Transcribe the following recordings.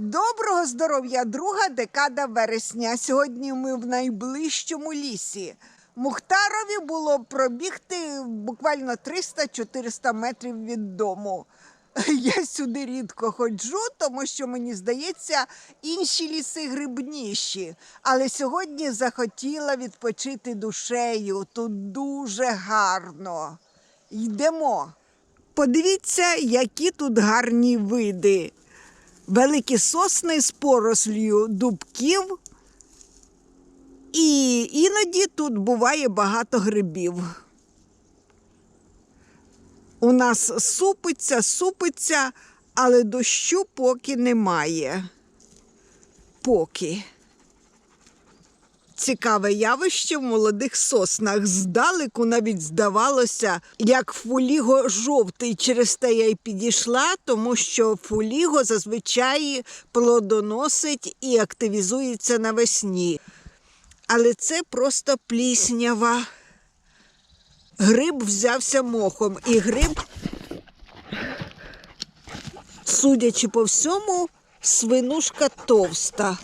Доброго здоров'я, друга декада вересня. Сьогодні ми в найближчому лісі. Мухтарові було пробігти буквально 300-400 метрів від дому. Я сюди рідко ходжу, тому що мені здається, інші ліси грибніші. Але сьогодні захотіла відпочити душею. Тут дуже гарно. Йдемо. Подивіться, які тут гарні види великі сосни з порослю дубків, і іноді тут буває багато грибів. У нас супиться, супиться, але дощу поки немає. Поки. Цікаве явище в молодих соснах. Здалеку навіть здавалося, як фуліго жовтий. Через те я й підійшла, тому що фуліго зазвичай плодоносить і активізується навесні. Але це просто пліснява. Гриб взявся мохом, і гриб, судячи по всьому, свинушка товста.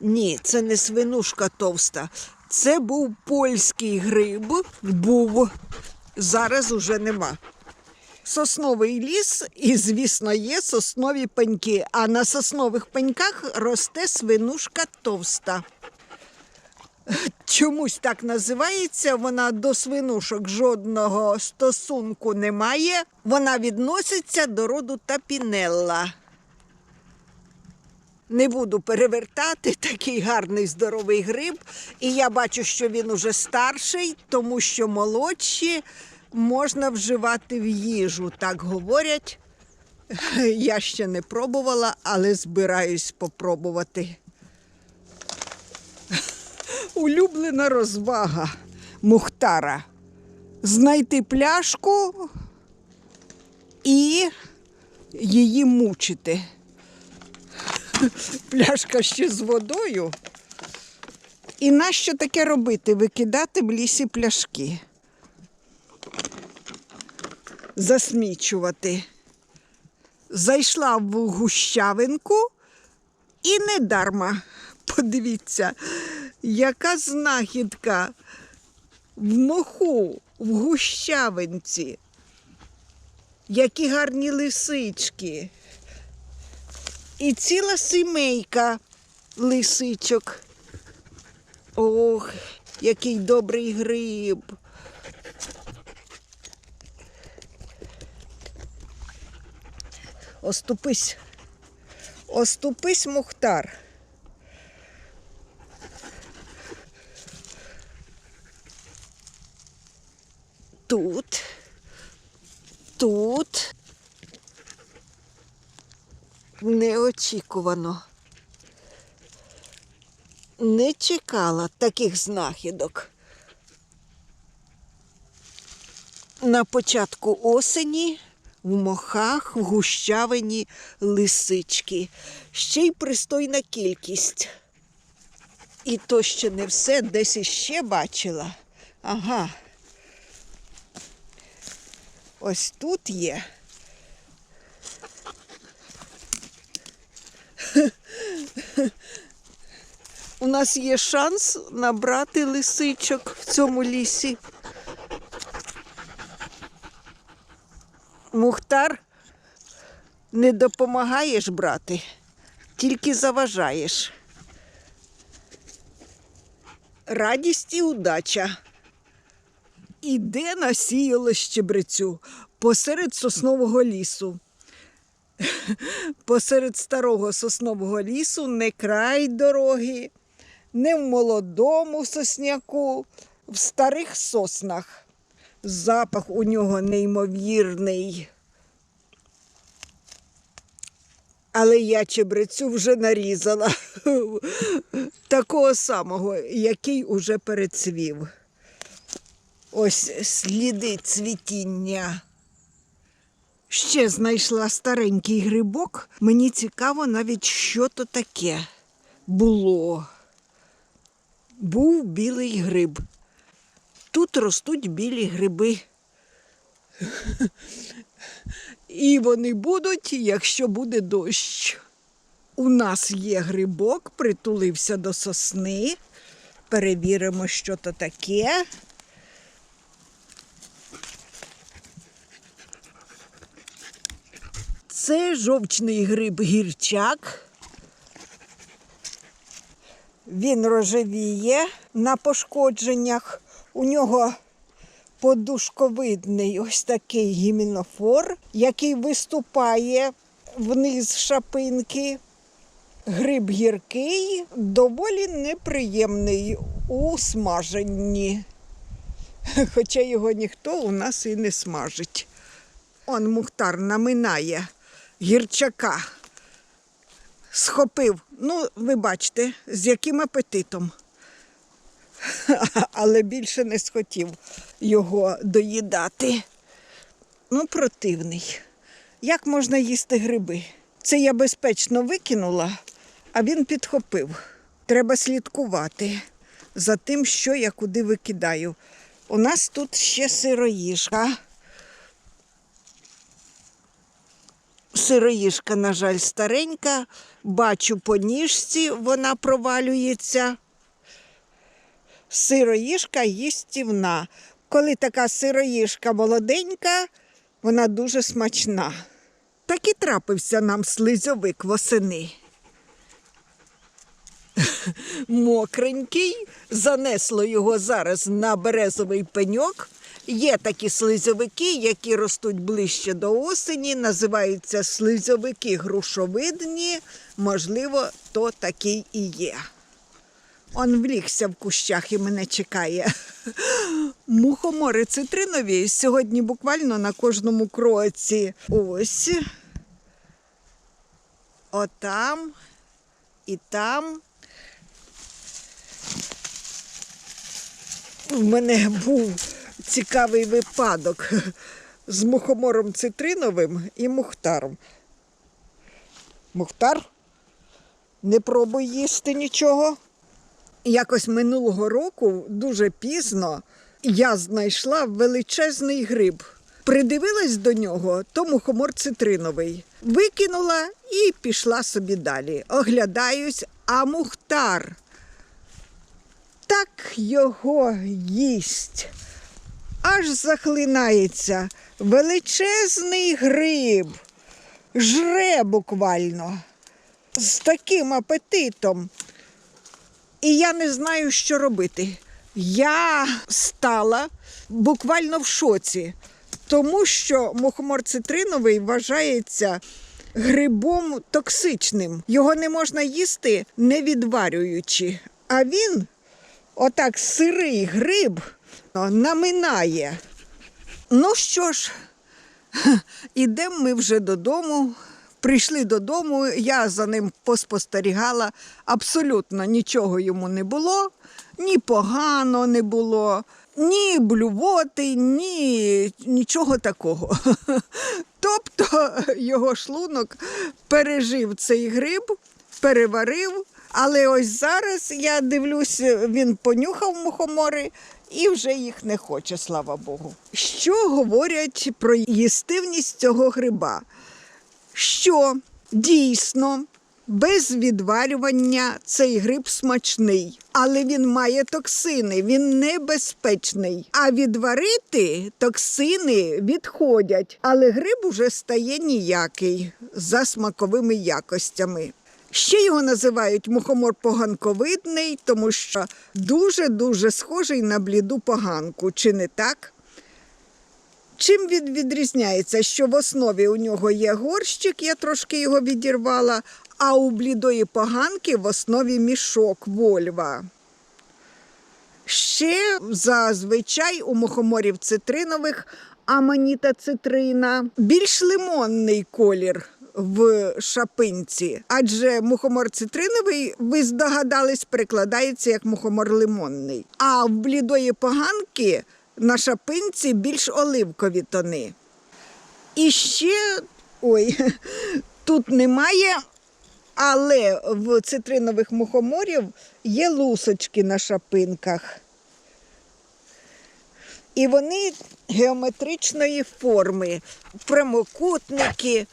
Ні, це не свинушка товста. Це був польський гриб, був. Зараз уже нема. Сосновий ліс, і, звісно, є соснові пеньки, а на соснових пеньках росте свинушка товста. Чомусь так називається, вона до свинушок жодного стосунку не має. Вона відноситься до роду тапінелла. Не буду перевертати такий гарний здоровий гриб. І я бачу, що він уже старший, тому що молодші можна вживати в їжу, так говорять. Я ще не пробувала, але збираюсь попробувати. Улюблена розвага Мухтара. Знайти пляшку і її мучити пляшка ще з водою. І нащо таке робити? Викидати в лісі пляшки. Засмічувати. Зайшла в гущавинку і не дарма. Подивіться, яка знахідка в моху, в гущавинці. Які гарні лисички. І ціла сімейка лисичок. Ох, який добрий гриб. Оступись. Оступись, Мухтар. Тут, тут. Неочікувано. Не чекала таких знахідок. На початку осені в мохах, гущавині лисички. Ще й пристойна кількість. І то ще не все, десь іще бачила. Ага. Ось тут є. У нас є шанс набрати лисичок в цьому лісі. Мухтар, не допомагаєш брати, тільки заважаєш. Радість і удача. Іде насіяло щебрецю посеред соснового лісу. Посеред старого соснового лісу не край дороги, не в молодому сосняку, в старих соснах. Запах у нього неймовірний. Але я чебрецю вже нарізала такого самого, який уже перецвів. Ось сліди цвітіння. Ще знайшла старенький грибок. Мені цікаво навіть, що то таке було. Був білий гриб. тут ростуть білі гриби. І вони будуть, якщо буде дощ. У нас є грибок, притулився до сосни. Перевіримо, що то таке. Це жовчний гриб гірчак. Він рожевіє на пошкодженнях. У нього подушковидний ось такий гімінофор, який виступає вниз шапинки. Гриб гіркий, доволі неприємний у смаженні. Хоча його ніхто у нас і не смажить. Он Мухтар наминає гірчака. Схопив. Ну, ви бачите, з яким апетитом. Але більше не схотів його доїдати. Ну, противний. Як можна їсти гриби? Це я безпечно викинула, а він підхопив. Треба слідкувати за тим, що я куди викидаю. У нас тут ще сироїжка. Сироїжка, на жаль, старенька. Бачу по ніжці, вона провалюється. Сироїжка їстівна. Коли така сироїжка молоденька, вона дуже смачна. Так і трапився нам слизьовик восени. Мокренький, занесло його зараз на березовий пеньок. Є такі слизьовики, які ростуть ближче до осені, називаються слизьовики грушовидні. Можливо, то такий і є. Он влігся в кущах і мене чекає. Мухомори цитринові сьогодні буквально на кожному кроці. Ось. Отам і там. В мене був цікавий випадок з мухомором цитриновим і мухтаром. Мухтар, не пробуй їсти нічого. Якось минулого року, дуже пізно, я знайшла величезний гриб. Придивилась до нього, то мухомор цитриновий. Викинула і пішла собі далі. Оглядаюсь, а мухтар так його їсть. Аж захлинається величезний гриб, жре буквально, з таким апетитом. І я не знаю, що робити. Я стала буквально в шоці, тому що мухомор цитриновий вважається грибом токсичним. Його не можна їсти не відварюючи. А він, отак, сирий гриб, наминає. Ну що ж, ідемо ми вже додому. Прийшли додому, я за ним поспостерігала. Абсолютно нічого йому не було, ні погано не було, ні блювоти, ні нічого такого. Тобто його шлунок пережив цей гриб, переварив. Але ось зараз я дивлюсь, він понюхав мухомори і вже їх не хоче, слава Богу. Що говорять про їстивність цього гриба? що дійсно без відварювання цей гриб смачний, але він має токсини, він небезпечний. А відварити токсини відходять, але гриб уже стає ніякий за смаковими якостями. Ще його називають мухомор поганковидний, тому що дуже-дуже схожий на бліду поганку, чи не так? Чим він відрізняється? Що в основі у нього є горщик, я трошки його відірвала, а у блідої поганки в основі мішок вольва. Ще зазвичай у мухоморів цитринових аманіта цитрина більш лимонний колір в шапинці, адже мухомор цитриновий, ви здогадались, перекладається як мухомор лимонний. А в блідої поганки на шапинці більш оливкові тони. І ще, ой, тут немає, але в цитринових мухоморів є лусочки на шапинках. І вони геометричної форми, прямокутники,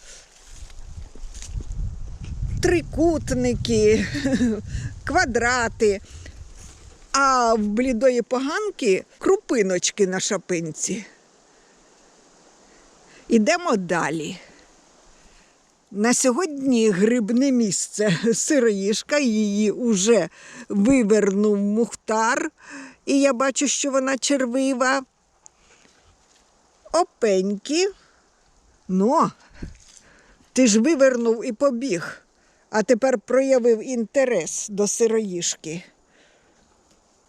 трикутники, квадрати. А в блідої поганки крупиночки на шапинці. Ідемо далі. На сьогодні грибне місце сироїшка, її уже вивернув мухтар, і я бачу, що вона червива. Опеньки. Ну, ти ж вивернув і побіг, а тепер проявив інтерес до сироїшки.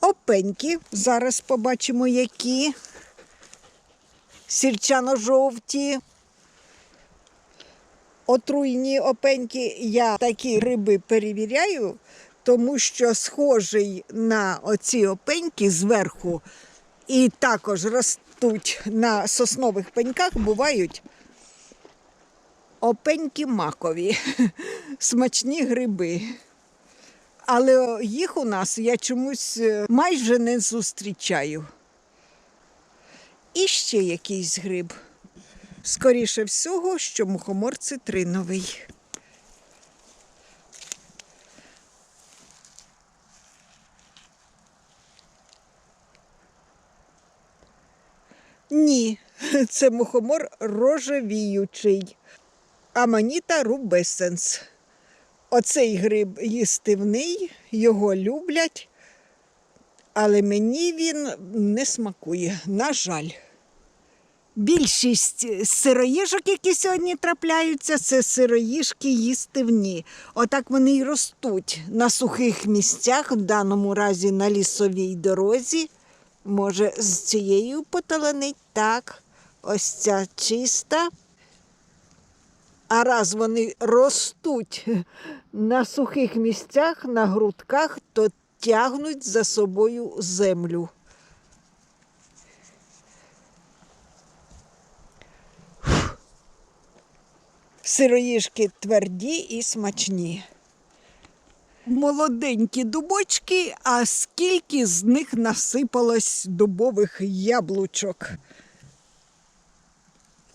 Опеньки, зараз побачимо, які сірчано-жовті. Отруйні опеньки я такі риби перевіряю, тому що схожий на оці опеньки зверху і також ростуть на соснових пеньках, бувають опеньки макові, смачні гриби. Але їх у нас я чомусь е, майже не зустрічаю. І ще якийсь гриб. Скоріше всього, що мухомор цитриновий. Ні, це мухомор рожевіючий. Аманіта рубесенс. Оцей гриб їстивний, його люблять, але мені він не смакує, на жаль. Більшість сироїжок, які сьогодні трапляються, це сироїжки їстивні. Отак вони й ростуть на сухих місцях, в даному разі на лісовій дорозі. Може, з цією поталанить так. Ось ця чиста. А раз вони ростуть на сухих місцях, на грудках, то тягнуть за собою землю. Сироїжки тверді і смачні. Молоденькі дубочки, а скільки з них насипалось дубових яблучок.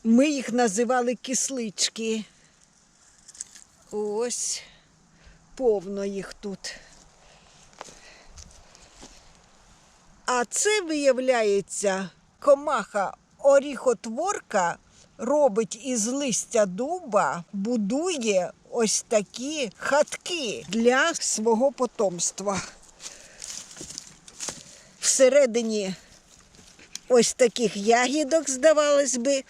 Ми їх називали кислички. Ось повно їх тут. А це виявляється комаха оріхотворка робить із листя дуба, будує ось такі хатки для свого потомства. Всередині ось таких ягідок, здавалось би,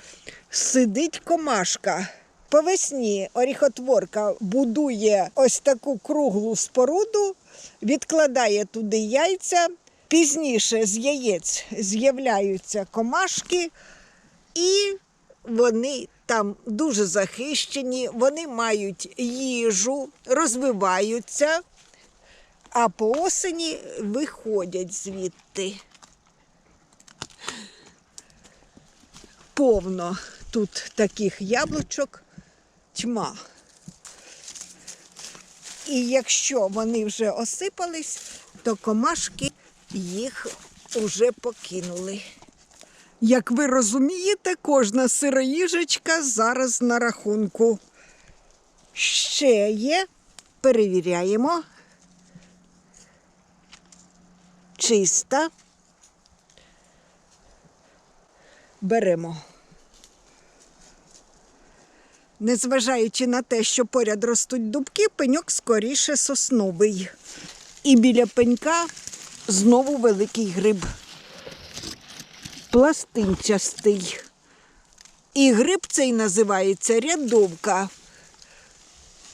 сидить комашка. По весні оріхотворка будує ось таку круглу споруду, відкладає туди яйця. Пізніше з яєць з'являються комашки, і вони там дуже захищені, вони мають їжу, розвиваються, а по осені виходять звідти. Повно тут таких яблучок тьма. І якщо вони вже осипались, то комашки їх уже покинули. Як ви розумієте, кожна сироїжечка зараз на рахунку. Ще є, перевіряємо. Чиста. Беремо. Незважаючи на те, що поряд ростуть дубки, пеньок скоріше сосновий. І біля пенька знову великий гриб. Пластинчастий. І гриб цей називається рядовка.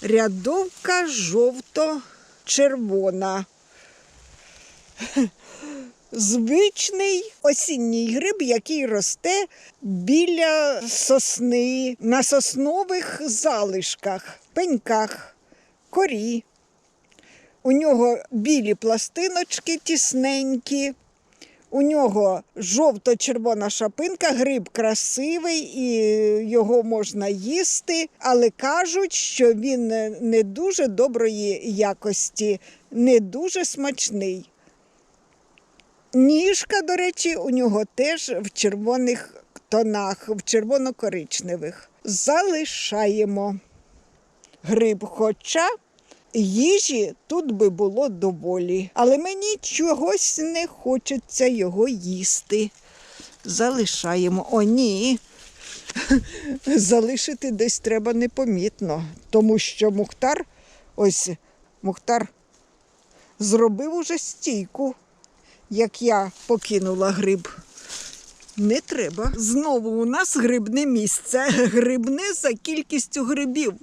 Рядовка жовто-червона. Звичний осінній гриб, який росте біля сосни, на соснових залишках, пеньках, корі. У нього білі пластиночки тісненькі, у нього жовто-червона шапинка, гриб красивий і його можна їсти, але кажуть, що він не дуже доброї якості, не дуже смачний. Ніжка, до речі, у нього теж в червоних тонах, в червоно-коричневих. Залишаємо гриб, хоча їжі тут би було доволі. Але мені чогось не хочеться його їсти. Залишаємо. О, ні. Залишити десь треба непомітно, тому що Мухтар, ось Мухтар зробив уже стійку, як я покинула гриб. Не треба. Знову у нас грибне місце. Грибне за кількістю грибів.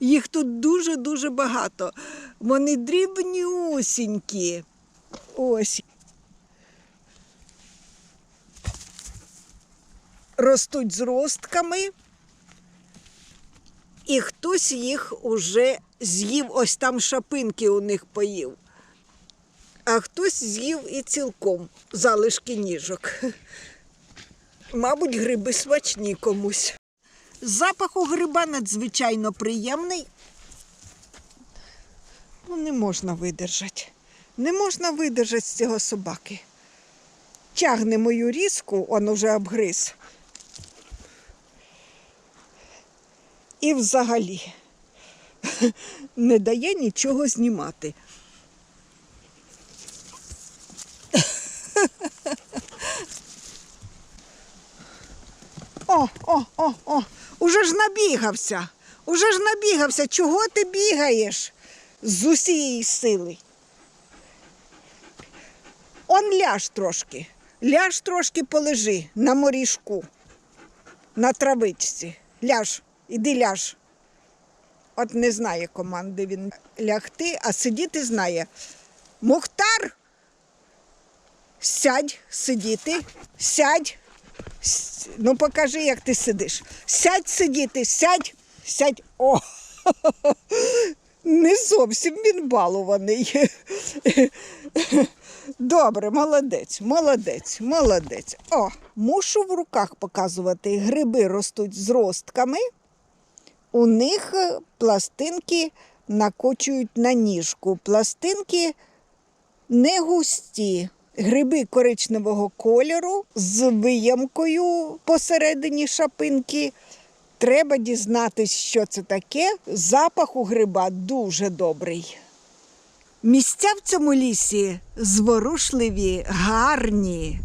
Їх тут дуже-дуже багато. Вони дрібнюсінькі. Ось. Ростуть зростками. І хтось їх уже з'їв, ось там шапинки у них поїв. А хтось з'їв і цілком залишки ніжок. Мабуть, гриби смачні комусь. Запах у гриба надзвичайно приємний. Ну, не можна видержати. Не можна видержати з цього собаки. Тягне мою різку, он уже обгриз. І взагалі не дає нічого знімати. О, о, о, о, уже ж набігався. Уже ж набігався. Чого ти бігаєш з усієї сили? Он ляж трошки. Ляж трошки полежи на моріжку, на травичці. Ляж, іди ляж. От не знає команди він лягти, а сидіти знає. Мухтар, сядь сидіти, сядь. Ну, покажи, як ти сидиш. Сядь сидіти, сядь, сядь. О! Не зовсім він балований. Добре, молодець, молодець, молодець. О, мушу в руках показувати. Гриби ростуть з ростками. У них пластинки накочують на ніжку. Пластинки не густі. Гриби коричневого кольору з виямкою посередині шапинки. Треба дізнатись, що це таке. Запах у гриба дуже добрий. Місця в цьому лісі зворушливі, гарні,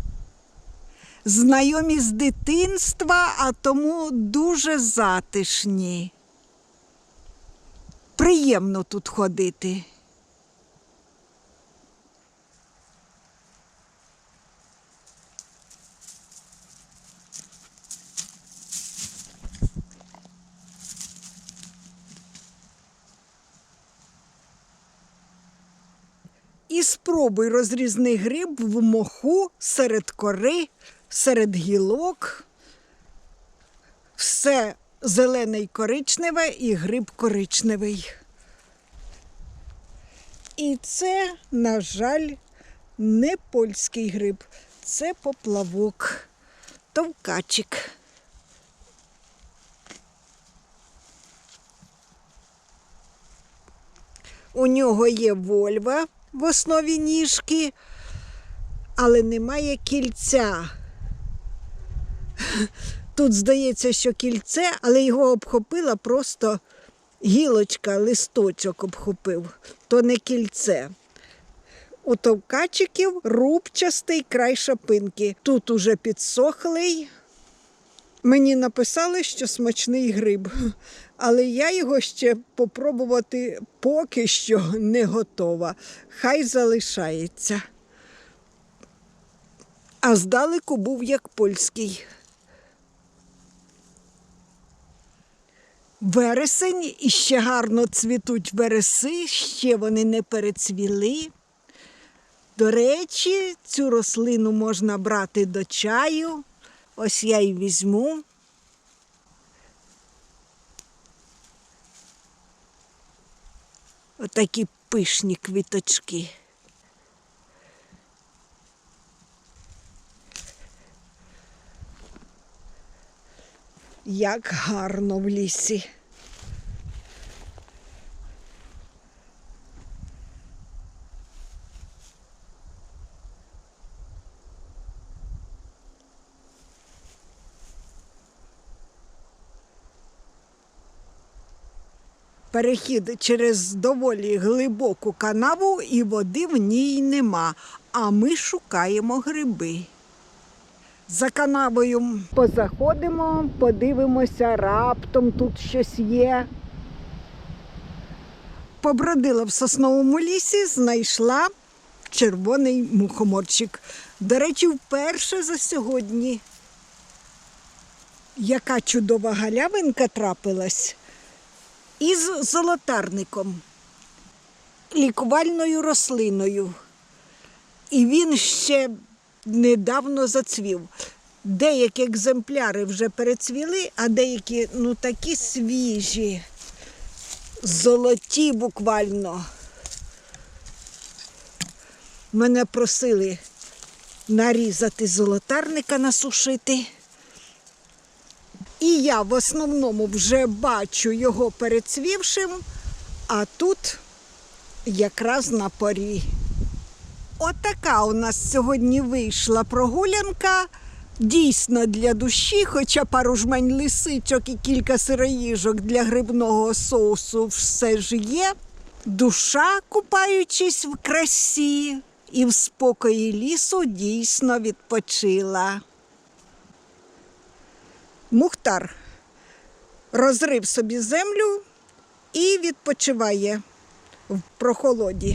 знайомі з дитинства, а тому дуже затишні. Приємно тут ходити. І спробуй розрізни гриб в моху серед кори, серед гілок. Все зелене й коричневе, і гриб коричневий. І це, на жаль, не польський гриб, це поплавок, товкачик. У нього є вольва в основі ніжки, але немає кільця. Тут здається, що кільце, але його обхопила просто гілочка, листочок обхопив, то не кільце. У товкачиків рубчастий край шапинки. Тут уже підсохлий. Мені написали, що смачний гриб, але я його ще попробувати поки що не готова. Хай залишається. А здалеку був як польський. Вересень і ще гарно цвітуть вереси, ще вони не перецвіли. До речі, цю рослину можна брати до чаю. Ось я і візьму. Отакі пишні квіточки. Як гарно в лісі. Перехід через доволі глибоку канаву, і води в ній нема. А ми шукаємо гриби. За канавою позаходимо, подивимося, раптом тут щось є. Побродила в сосновому лісі, знайшла червоний мухоморчик. До речі, вперше за сьогодні. Яка чудова галявинка трапилась із золотарником, лікувальною рослиною. І він ще недавно зацвів. Деякі екземпляри вже перецвіли, а деякі ну такі свіжі, золоті буквально. Мене просили нарізати золотарника, насушити. І я в основному вже бачу його перецвівшим, а тут якраз на порі. Отака у нас сьогодні вийшла прогулянка. Дійсно для душі, хоча пару жмень лисичок і кілька сироїжок для грибного соусу все ж є. Душа, купаючись в красі і в спокої лісу, дійсно відпочила. Мухтар розрив собі землю і відпочиває в прохолоді.